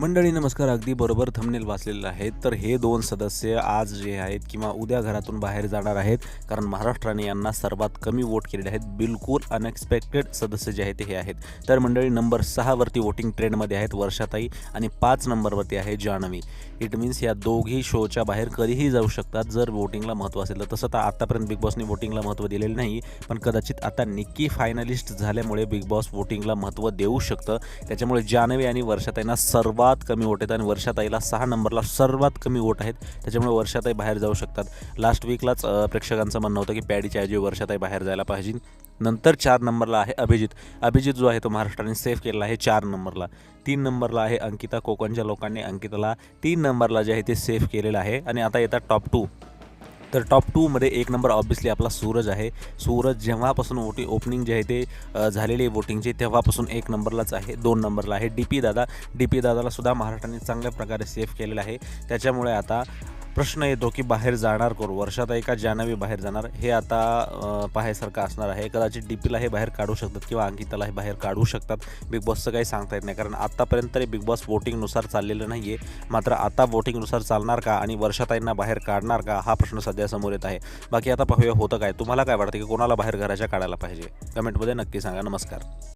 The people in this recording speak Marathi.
मंडळी नमस्कार. अगदी बरोबर थंबनेल वाचलेलं आहे. तर हे दोन सदस्य आज जे आहेत किंवा उद्या घरातून बाहेर जाणार आहेत कारण महाराष्ट्राने यांना सर्वात कमी वोट केलेले आहेत. बिलकुल अनएक्सपेक्टेड सदस्य जे आहेत हे आहेत. तर मंडळी नंबर सहावरती वोटिंग ट्रेंडमध्ये आहेत वर्षाताई आणि पाच नंबरवरती आहे जान्हवी इट मीन्स या दोघी शोच्या बाहेर कधीही जाऊ शकतात जर वोटिंगला महत्त्व असेल. तर तसं तर आत्तापर्यंत बिग बॉसने वोटिंगला महत्त्व दिलेलं नाही पण कदाचित आता निक्की फायनलिस्ट झाल्यामुळे बिग बॉस वोटिंगला महत्त्व देऊ शकतं. त्याच्यामुळे जान्हवी आणि वर्षाताईंना सर्वात कमी वोट आहेत आणि वर्षाताईला सहा नंबरला सर्वात कमी वोट आहेत. त्याच्यामुळे वर्षाताई बाहेर जाऊ शकतात. लास्ट वीकलाच प्रेक्षकांचं म्हणणं होतं की पॅडीच्या ऐवजी वर्षाताई बाहेर जायला पाहिजे. नंतर चार नंबरला आहे अभिजित. अभिजित जो आहे तो महाराष्ट्राने सेफ केलेला आहे चार नंबरला. तीन नंबरला आहे अंकिता कोकणच्या लोकांनी अंकिताला तीन नंबरला जे आहे ते सेफ केलेलं आहे. आणि आता येतात टॉप टू तर टॉप टूमध्ये एक नंबर ऑब्विसली आपला सूरज आहे. सूरज जेव्हापासून वोटी ओपनिंग जे आहे ते झालेली आहे वोटिंगची तेव्हापासून एक नंबरलाच आहे दोन नंबरला आहे. D P Dada D P दादालासुद्धा महाराष्ट्राने चांगल्या प्रकारे सेफ केलेलं आहे. त्याच्यामुळे आता प्रश्न येतो की बाहेर जाणार कोण? वर्षात एका जानवी बाहेर जाणार. हे आता पाहायसारखं असणार आहे. कदाचित डी पीला हे बाहेर काढू शकतात किंवा अंकिताला हे बाहेर काढू शकतात. बिग बॉसचं काही सांगता येत नाही. कारण आत्तापर्यंत तरी बिग बॉस वोटिंगनुसार चाललेलं नाही आहे मात्र आता वोटिंगनुसार चालणार का आणि वर्षाताईंना बाहेर काढणार का हा प्रश्न सध्या समोर येत आहे. बाकी आता पाहूया होतं काय. तुम्हाला काय वाटतं की कोणाला बाहेर घराच्या काढायला पाहिजे? कमेंटमध्ये नक्की सांगा. नमस्कार.